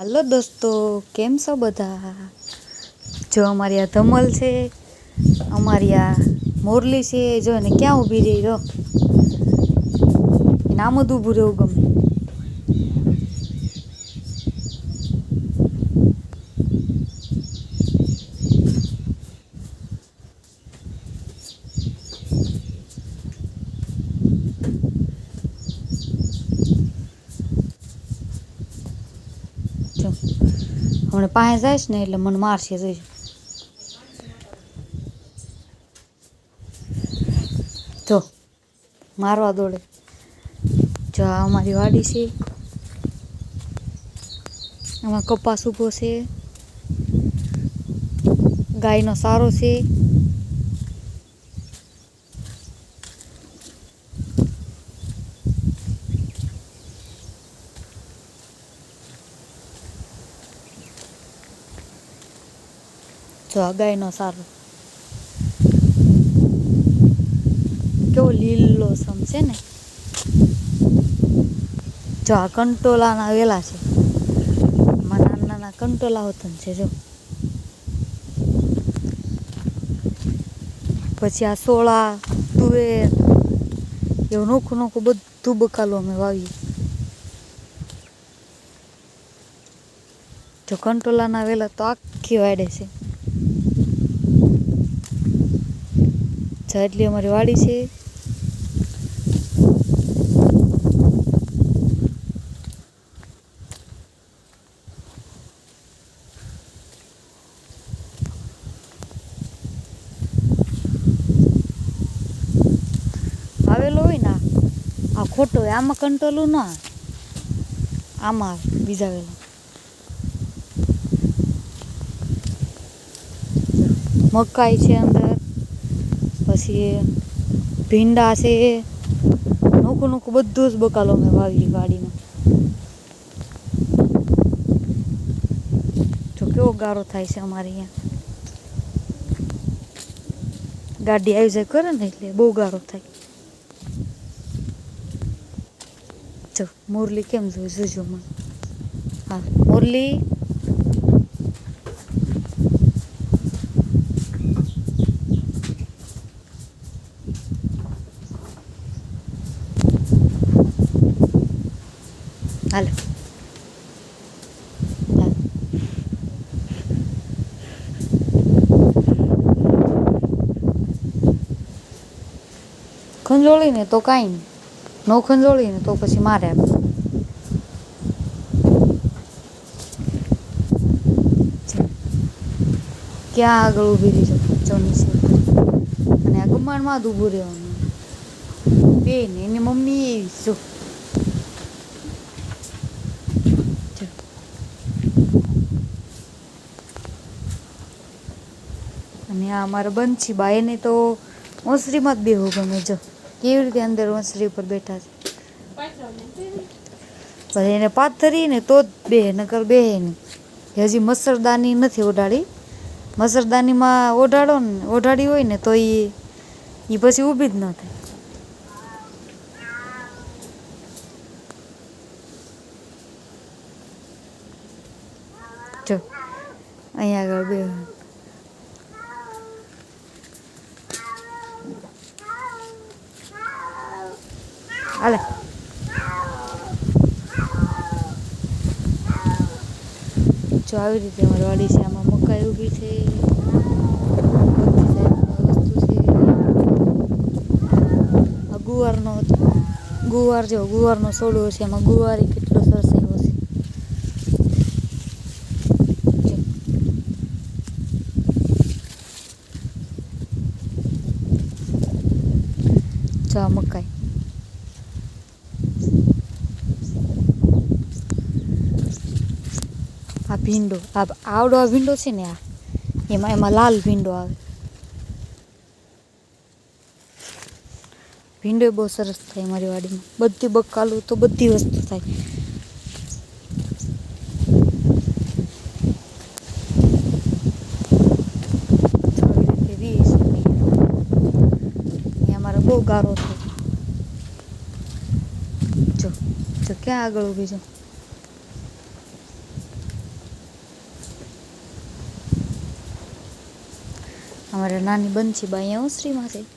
હાલો દોસ્તો, કેમ છો બધા? જો અમારી આ ધમલ છે, અમારી આ મોરલી છે, જો ને ક્યાં ઊભી રહી રહો એને આમ જ ઊભું રહેવું ગમે. જો હમણાં પાસે જઈશ ને એટલે મને મારશે જોઈ જો, મારવા દોડે. જો આ અમારી વાડી છે. આમાં કપાસ ઊભો છે. ગાયનો સારો છે. જો આ ગાયનો સારો. કેવો લીલો સમ છે ને, જો આ કંટોલાના વેલા છે. નાના નાના કંટોલા હોતન છે, જો. પછી આ સોળા, તુવેર, એવું નોખું નોખું બધું બકાલું અમે વાવીએ. જો કંટોલાના વેલા તો આખી વાડે છે. એટલી અમારી વાડી છે. આવેલો હોય ને, આ ખોટો હોય, આમાં કંટોલું ના આમાં બીજા વેલા. મકાઈ છે અંદર. પછી ભીંડા છે નોખું નોખું બધું જ બકાલો અમે વાવીએ વાડીમાં જો કેવો ગારો થાય છે અમારે અહીંયા. ગાડી આવી જાય કરે ને એટલે બહુ ગારો થાય. જો, મુરલી કેમ જોઈ જોજો મને. હા, મુરલી. હાલો ખંજોળીને તો કાંઈ નહીં નો ખંજોળીને તો પછી મારે ક્યાં આગળ ઊભી રહી જો ચોની છે અને આ ગમાણમાં જ ઊભું રહેવાનું બે ને એની મમ્મી જો. અને અમારા બંછી બા એને તો ઓસરીમાં જ બેહવું ગમે જો. કેવી રીતે અંદર ઓસરી ઉપર બેઠા છે? પછી એને પાથરી ને તો જ બે, નકર બે નહીં હજી મસરદાની નથી ઓઢાડી મસરદાનીમાં ઓઢાડો ને ઓઢાડી હોય ને તો એ એ પછી ઊભી જ ન થાય. જો, અહીંયા આગળ બે હાલે. જો આવી રીતે અમારી વાડી છે. આમાં મકાઈ ઊભી છે. ગુવારનો ગુવાર જો, ગુવારનો સોડો છે. એમાં ગુવારી કેટલો સરસ એવો છે. જો. મકાઈ આ ભીંડો આ આવડો આ ભીંડો છે ને આ? એમાં એમાં લાલ ભીંડો આવે. ભીંડો બહુ સરસ થાય મારી વાડીમાં. બધી બકાલું તો બધી વસ્તુ થાય. બહુ ગારો છે. જો જો ક્યાં આગળ ઊભી છું? અમારે નાની બંછી બાઈ અહીંયા શ્રી છે